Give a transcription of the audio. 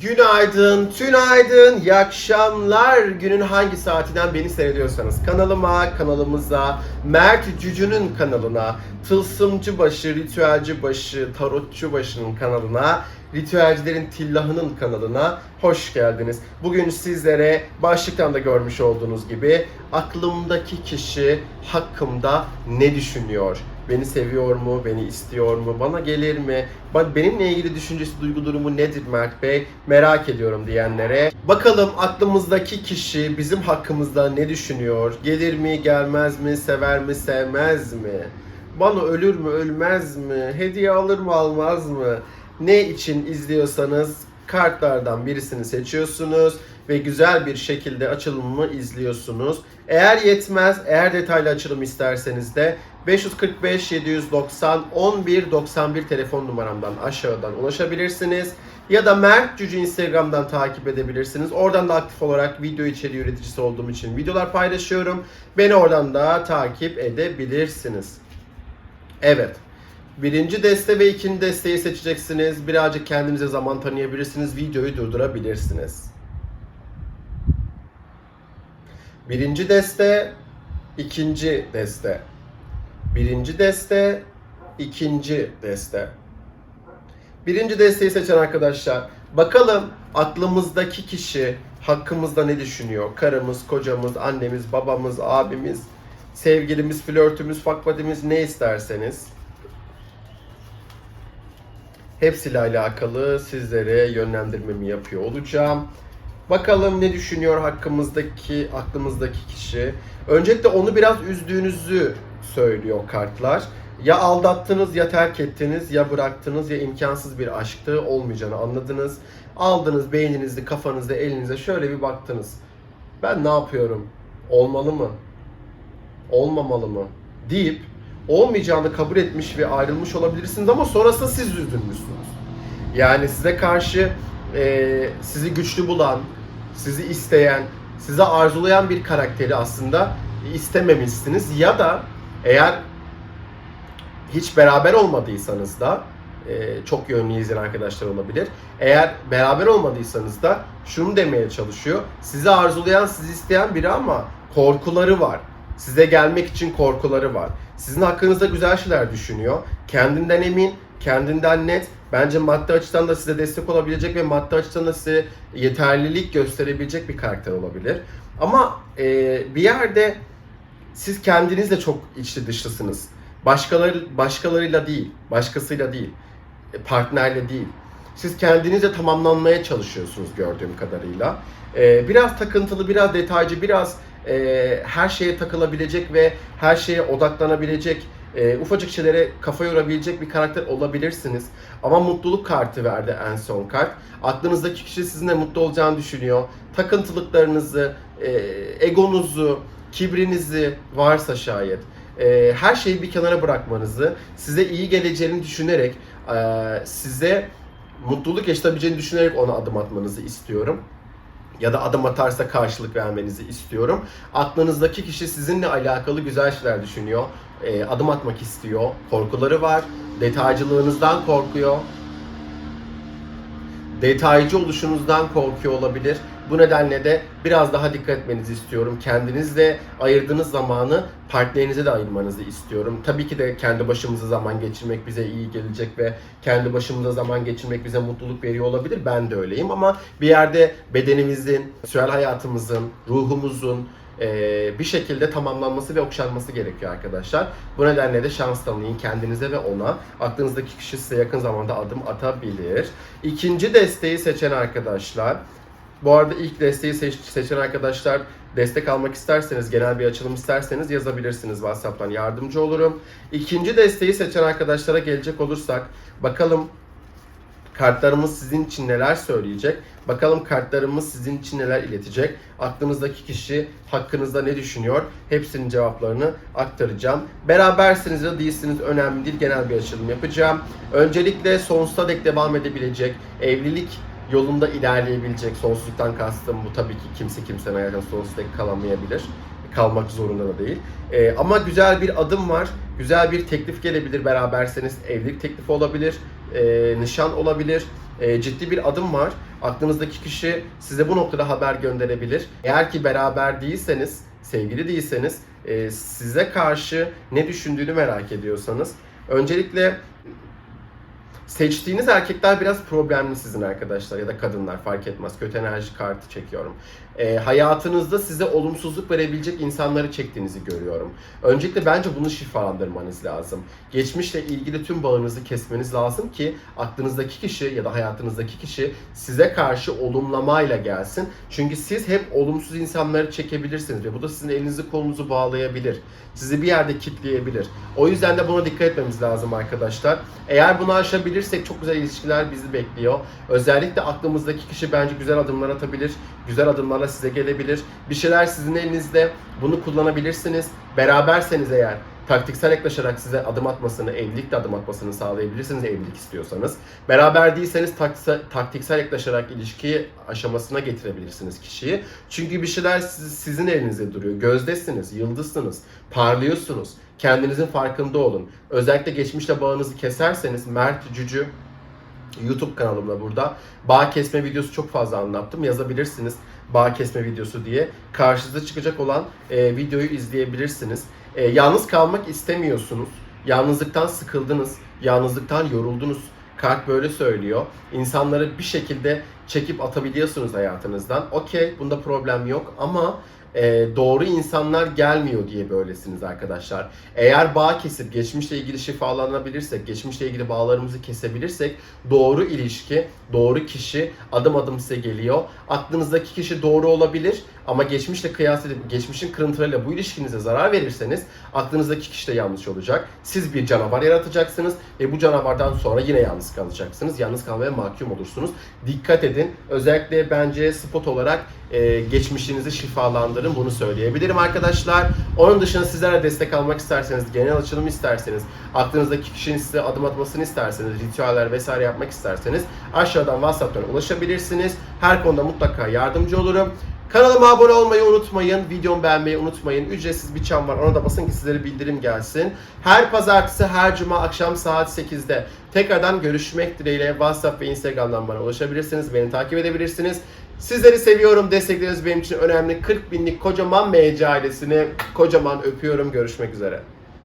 Günaydın, tünaydın, iyi akşamlar. Günün hangi saatinden beni seyrediyorsanız kanalıma, kanalımıza, Mert Cücü'nün kanalına, Tılsımcı Başı, Ritüelci Başı, Tarotçu Başı'nın kanalına, Ritüelcilerin Tillahı'nın kanalına hoş geldiniz. Bugün sizlere başlıktan da görmüş olduğunuz gibi aklımdaki kişi hakkımda ne düşünüyor? Beni seviyor mu? Beni istiyor mu? Bana gelir mi? Ba- Benimle ilgili düşüncesi, duygu durumu nedir Mert Bey? Merak ediyorum diyenlere. Bakalım aklımızdaki kişi bizim hakkımızda ne düşünüyor? Gelir mi, gelmez mi, sever mi, sevmez mi? Bana ölür mü, ölmez mi? Hediye alır mı, almaz mı? Ne için izliyorsanız kartlardan birisini seçiyorsunuz ve güzel bir şekilde açılımımı izliyorsunuz. Eğer yetmez, eğer detaylı açılım isterseniz de 545 790 11 91 telefon numaramdan aşağıdan ulaşabilirsiniz. Ya da Mert Cücü Instagram'dan takip edebilirsiniz. Oradan da aktif olarak video içeriği üreticisi olduğum için videolar paylaşıyorum. Beni oradan da takip edebilirsiniz. Evet. Birinci deste ve ikinci desteği seçeceksiniz. Birazcık kendinize zaman tanıyabilirsiniz. Videoyu durdurabilirsiniz. Birinci deste, ikinci deste. Birinci deste, ikinci deste. Birinci desteği seçen arkadaşlar. Bakalım aklımızdaki kişi hakkımızda ne düşünüyor? Karımız, kocamız, annemiz, babamız, abimiz, sevgilimiz, flörtümüz, fakbadimiz ne isterseniz. Hepsiyle alakalı sizlere yönlendirmemi yapıyor olacağım. Bakalım ne düşünüyor hakkımızdaki, aklımızdaki kişi. Öncelikle onu biraz üzdüğünüzü söylüyor kartlar. Ya aldattınız ya terk ettiniz ya bıraktınız ya imkansız bir aşktı olmayacağını anladınız. Aldınız beyninizi, kafanızda, elinize şöyle bir baktınız. Ben ne yapıyorum? Olmalı mı? Olmamalı mı? deyip olmayacağını kabul etmiş ve ayrılmış olabilirsiniz ama sonrasında siz üzülmüşsünüz. Yani size karşı e, sizi güçlü bulan, sizi isteyen, size arzulayan bir karakteri aslında istememişsiniz ya da eğer hiç beraber olmadıysanız da e, çok yönlü izleyen arkadaşlar olabilir. Eğer beraber olmadıysanız da şunu demeye çalışıyor. Sizi arzulayan, sizi isteyen biri ama korkuları var. Size gelmek için korkuları var. Sizin hakkınızda güzel şeyler düşünüyor. Kendinden emin, kendinden net. Bence maddi açıdan da size destek olabilecek ve maddi açıdan da size yeterlilik gösterebilecek bir karakter olabilir. Ama e, bir yerde siz kendinizle çok içli dışlısınız. Başkaları başkalarıyla değil, başkasıyla değil, e, partnerle değil. Siz kendinizle tamamlanmaya çalışıyorsunuz gördüğüm kadarıyla. Ee, biraz takıntılı, biraz detaycı, biraz e, her şeye takılabilecek ve her şeye odaklanabilecek, e, ufacık şeylere kafa yorabilecek bir karakter olabilirsiniz. Ama mutluluk kartı verdi en son kart. Aklınızdaki kişi sizinle mutlu olacağını düşünüyor. Takıntılıklarınızı, e, egonuzu, kibrinizi varsa şayet e, her şeyi bir kenara bırakmanızı, size iyi geleceğini düşünerek, e, size mutluluk yaşatabileceğini düşünerek ona adım atmanızı istiyorum. Ya da adım atarsa karşılık vermenizi istiyorum. Aklınızdaki kişi sizinle alakalı güzel şeyler düşünüyor. E, adım atmak istiyor. Korkuları var. Detaycılığınızdan korkuyor detaycı oluşunuzdan korkuyor olabilir. Bu nedenle de biraz daha dikkat etmenizi istiyorum. Kendinizle ayırdığınız zamanı partnerinize de ayırmanızı istiyorum. Tabii ki de kendi başımıza zaman geçirmek bize iyi gelecek ve kendi başımıza zaman geçirmek bize mutluluk veriyor olabilir. Ben de öyleyim ama bir yerde bedenimizin, sosyal hayatımızın, ruhumuzun, bir şekilde tamamlanması ve okşanması gerekiyor arkadaşlar. Bu nedenle de şans tanıyın kendinize ve ona. Aklınızdaki kişi size yakın zamanda adım atabilir. İkinci desteği seçen arkadaşlar. Bu arada ilk desteği seç- seçen arkadaşlar destek almak isterseniz, genel bir açılım isterseniz yazabilirsiniz WhatsApp'tan yardımcı olurum. İkinci desteği seçen arkadaşlara gelecek olursak bakalım Kartlarımız sizin için neler söyleyecek? Bakalım kartlarımız sizin için neler iletecek? Aklınızdaki kişi hakkınızda ne düşünüyor? Hepsinin cevaplarını aktaracağım. Berabersiniz ya değilsiniz önemli değil. Genel bir açılım yapacağım. Öncelikle sonsuza dek devam edebilecek, evlilik yolunda ilerleyebilecek, sonsuzluktan kastım bu tabii ki kimse kimsenin hayatında sonsuza dek kalamayabilir kalmak zorunda da değil. Ee, ama güzel bir adım var. Güzel bir teklif gelebilir beraberseniz. Evlilik teklifi olabilir. e, nişan olabilir. e, ciddi bir adım var. Aklınızdaki kişi size bu noktada haber gönderebilir. Eğer ki beraber değilseniz, sevgili değilseniz e, size karşı ne düşündüğünü merak ediyorsanız öncelikle Seçtiğiniz erkekler biraz problemli sizin arkadaşlar ya da kadınlar fark etmez. Kötü enerji kartı çekiyorum. Ee, hayatınızda size olumsuzluk verebilecek insanları çektiğinizi görüyorum. Öncelikle bence bunu şifalandırmanız lazım. Geçmişle ilgili tüm bağınızı kesmeniz lazım ki aklınızdaki kişi ya da hayatınızdaki kişi size karşı olumlamayla gelsin. Çünkü siz hep olumsuz insanları çekebilirsiniz ve bu da sizin elinizi kolunuzu bağlayabilir. Sizi bir yerde kitleyebilir. O yüzden de buna dikkat etmemiz lazım arkadaşlar. Eğer bunu aşabilirsek çok güzel ilişkiler bizi bekliyor. Özellikle aklımızdaki kişi bence güzel adımlar atabilir. Güzel adımlarla size gelebilir. Bir şeyler sizin elinizde. Bunu kullanabilirsiniz. Beraberseniz eğer taktiksel yaklaşarak size adım atmasını, evlilikle adım atmasını sağlayabilirsiniz evlilik istiyorsanız. Beraber değilseniz taktiksel, yaklaşarak ilişkiyi aşamasına getirebilirsiniz kişiyi. Çünkü bir şeyler siz- sizin elinizde duruyor. Gözdesiniz, yıldızsınız, parlıyorsunuz. Kendinizin farkında olun. Özellikle geçmişle bağınızı keserseniz Mert Cücü YouTube kanalımda burada. Bağ kesme videosu çok fazla anlattım. Yazabilirsiniz bağ kesme videosu diye. Karşınıza çıkacak olan e, videoyu izleyebilirsiniz. E, yalnız kalmak istemiyorsunuz. Yalnızlıktan sıkıldınız. Yalnızlıktan yoruldunuz. Kart böyle söylüyor. İnsanları bir şekilde çekip atabiliyorsunuz hayatınızdan. Okey bunda problem yok ama e, doğru insanlar gelmiyor diye böylesiniz arkadaşlar. Eğer bağ kesip geçmişle ilgili şifalanabilirsek, geçmişle ilgili bağlarımızı kesebilirsek doğru ilişki, doğru kişi adım adım size geliyor. Aklınızdaki kişi doğru olabilir ama geçmişle kıyas edip geçmişin kırıntılarıyla bu ilişkinize zarar verirseniz aklınızdaki kişi de yanlış olacak. Siz bir canavar yaratacaksınız ve bu canavardan sonra yine yalnız kalacaksınız. Yalnız kalmaya mahkum olursunuz. Dikkat edin. Özellikle bence spot olarak e, geçmişinizi şifalandırın. Bunu söyleyebilirim arkadaşlar. Onun dışında sizlere destek almak isterseniz, genel açılım isterseniz, aklınızdaki kişinin size adım atmasını isterseniz, ritüeller vesaire yapmak isterseniz aşağıdan WhatsApp'tan ulaşabilirsiniz. Her konuda mutlaka yardımcı olurum. Kanalıma abone olmayı unutmayın. Videomu beğenmeyi unutmayın. Ücretsiz bir çan var. Ona da basın ki sizlere bildirim gelsin. Her pazartesi, her cuma akşam saat 8'de tekrardan görüşmek dileğiyle WhatsApp ve Instagram'dan bana ulaşabilirsiniz. Beni takip edebilirsiniz. Sizleri seviyorum. Destekleriniz benim için önemli. 40 binlik kocaman MC ailesini kocaman öpüyorum. Görüşmek üzere.